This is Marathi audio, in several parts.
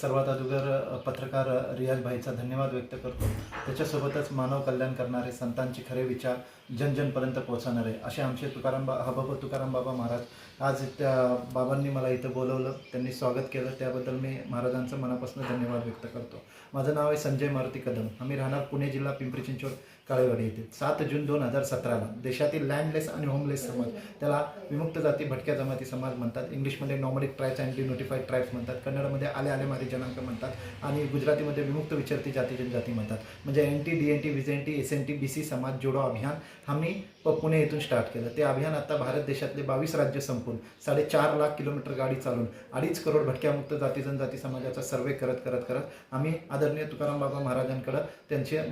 सर्वात अगोदर पत्रकार रियाज भाईचा धन्यवाद व्यक्त करतो. त्याच्यासोबतच मानव कल्याण करणारे संतांचे खरे विचार जनजनपर्यंत पोहोचवणारे. असे आमचे तुकाराम बा हबाब तुकाराम बाबा महाराज. आज त्या बाबांनी मला इथं बोलवलं त्यांनी स्वागत केलं. त्याबद्दल मी महाराजांचं मनापासून धन्यवाद व्यक्त करतो. माझं नाव आहे संजय मारुती कदम. आम्ही राहणार पुणे जिल्हा पिंपरी चिंचवड काळेवाडी येथे. सात जून दोन हजार सतराला. देशातील लँडलेस आणि होमलेस समाज त्याला विमुक्त जाती भटक्या जमाती समाज म्हणतात. इंग्लिशमध्ये nomadic tribes and denotified tribes म्हणतात. कन्नडमध्ये आले आले मारे जनांक म्हणतात आणि गुजरातीमध्ये विमुक्त विचारती जाती जनजाती म्हणतात. म्हणजे N T D N T V N T S N T B C समाज जोडो अभियान आम्ही पुणे येथून स्टार्ट केलं. ते अभियान आता भारत देशातले बावीस राज्य संपून साडेचार लाख किलोमीटर गाडी चालून अडीच करोड भटक्यामुक्त जाती जनजाती समाजाचा सर्वे करत करत करत आम्ही आदरणीय तुकाराम बाबा महाराजांकडं त्यांचे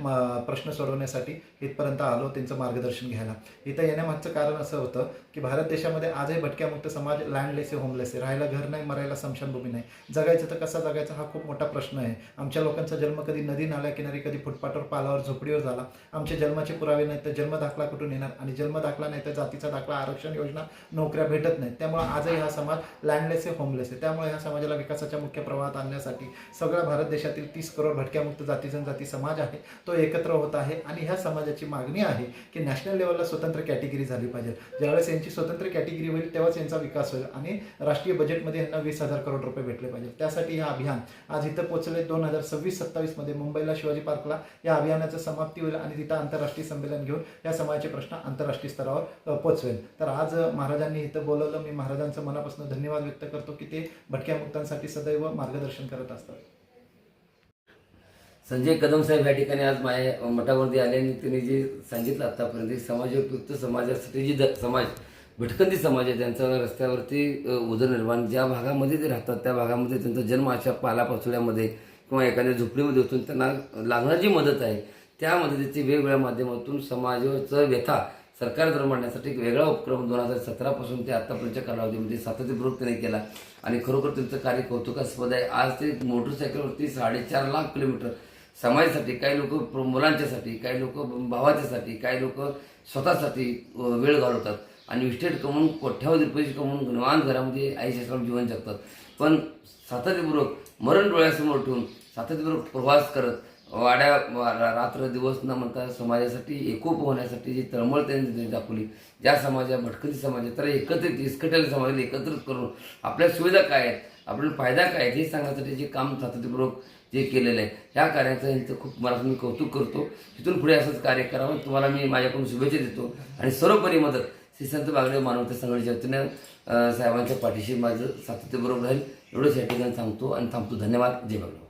प्रश्न सोडवण्यासाठी इथपर्यंत आलो त्यांचं मार्गदर्शन घ्यायला. इथं येण्यामागचं कारण असं होतं की भारत देशामध्ये आजही भटक्यामुक्त समाज लँडलेस आहे होमलेस आहे. राहायला घर नाही मरायला स्मशानभूमी नाही. जगायचं तर कसा जगायचं? हा खूप मोठा प्रश्न आहे. आमच्या लोकांचा जन्म कधी नदी नाल्या किनारी कधी फुटपाटावर पालावर झोपडीवर झाला. आमच्या जन्माचे पुरावे नाही तर जन्म दाखला कुठून येणार? आणि जन्म दाखला नाही तर जातीचा दाखला आरक्षण योजना नोकऱ्या भेटत नाहीत. त्यामुळे आजही हा समाज लँडलेस आहे होमलेस आहे. त्यामुळे ह्या समाजाला विकासाच्या मुख्य प्रवाहात आणण्यासाठी सगळ्या भारत देशातील तीस करोड भटक्यामुक्त जाती जनजाती समाज आहे. तो एकत्र होत आहे आणि ह्या समाजाची मागणी आहे की नॅशनल लेवलला स्वतंत्र कॅटेगरी झाली पाहिजे. ज्यावेळेस यांची स्वतंत्र कॅटेगरी होईल तेव्हाच यांचा विकास होईल आणि राष्ट्रीय बजेटमध्ये यांना वीस हजार करोड रुपये भेटले पाहिजे त्यासाठी हे अभियान आज इथं पोहोचले दोन हजार सव्वीस सत्तावीसमध्ये मुंबईला शिवाजी पार्कला या अभियानाचं समाप्ती होईल आणि तिथं आंतरराष्ट्रीय संमेलन घेऊन या समाजाचे प्रश्न आंतरराष्ट्रीय स्तरावर पोचवेल तर आज महाराजांनी इथं बोलवलं. मी महाराजांचं मनापासून धन्यवाद व्यक्त करतो की ते भटक्या मुक्तांसाठी सदैव मार्गदर्शन करत असतात. संजय कदम साहेब या ठिकाणी आज माझ्या मठावरती आले आणि त्यांनी जे सांगितलं आतापर्यंत की समाजोपयुक्त समाजासाठी जी समाज. भटकंती समाज आहे त्यांचा रस्त्यावरती उदरनिर्माण ज्या भागामध्ये ते राहतात त्या भागामध्ये त्यांचा जन्म अशा पालापाचोळ्यामध्ये किंवा एखाद्या झोपडीमध्ये असून त्यांना लागणारी जी मदत आहे त्या मदतीची वेगवेगळ्या माध्यमातून समाजाचं व्यथा सरकारद्वारे मांडण्यासाठी एक वेगळा उपक्रम दोन हजार सतरापासून ते आत्तापर्यंतच्या कालावधीमध्ये म्हणजे सातत्यपूर्वक त्यांनी केला. आणि खरोखर त्यांचं कार्य कौतुकास्पद आहे. आज ते मोटरसायकलवरती साडेचार लाख किलोमीटर समाजासाठी काही लोक मुलांच्यासाठी काही लोक भावाच्यासाठी काही लोक स्वतःसाठी वेळ घालवतात. आणि इस्टेट कमवून कोठ्यावधी पैसे कमवून निवांत घरामध्ये आई शास्त्रात जीवन जगतात. पण सातत्यपूर्वक मरण डोळ्यासमोर ठेवून सातत्यपूर्वक प्रवास करत वाड्या वा- रात्र दिवस न म्हणता समाजासाठी एकोप होण्यासाठी जी तळमळ त्यांनी दाखवली ज्या समाजा भटकती समाज आहे, तर एकत्रित इस्कटेल समाजाला एकत्रित करून आपल्या सुविधा काय आहेत आपल्याला फायदा काय आहे हे सांगण्यासाठी जे काम सातत्यपूर्वक जे केलेलं आहे ह्या कार्याचं यांचं खूप मला मी कौतुक करतो. तिथून पुढे असंच कार्य करावं. तुम्हाला मी माझ्याकडून शुभेच्छा देतो. आणि सर्वपरी मदत श्री संत बागडे मानवता संघटनेच्या वतीनं साहेबांच्या पाठीशी माझं सातत्यबरोबर राहील. एवढंच या ठिकाणी सांगतो आणि थांबतो. धन्यवाद. जय बागडे.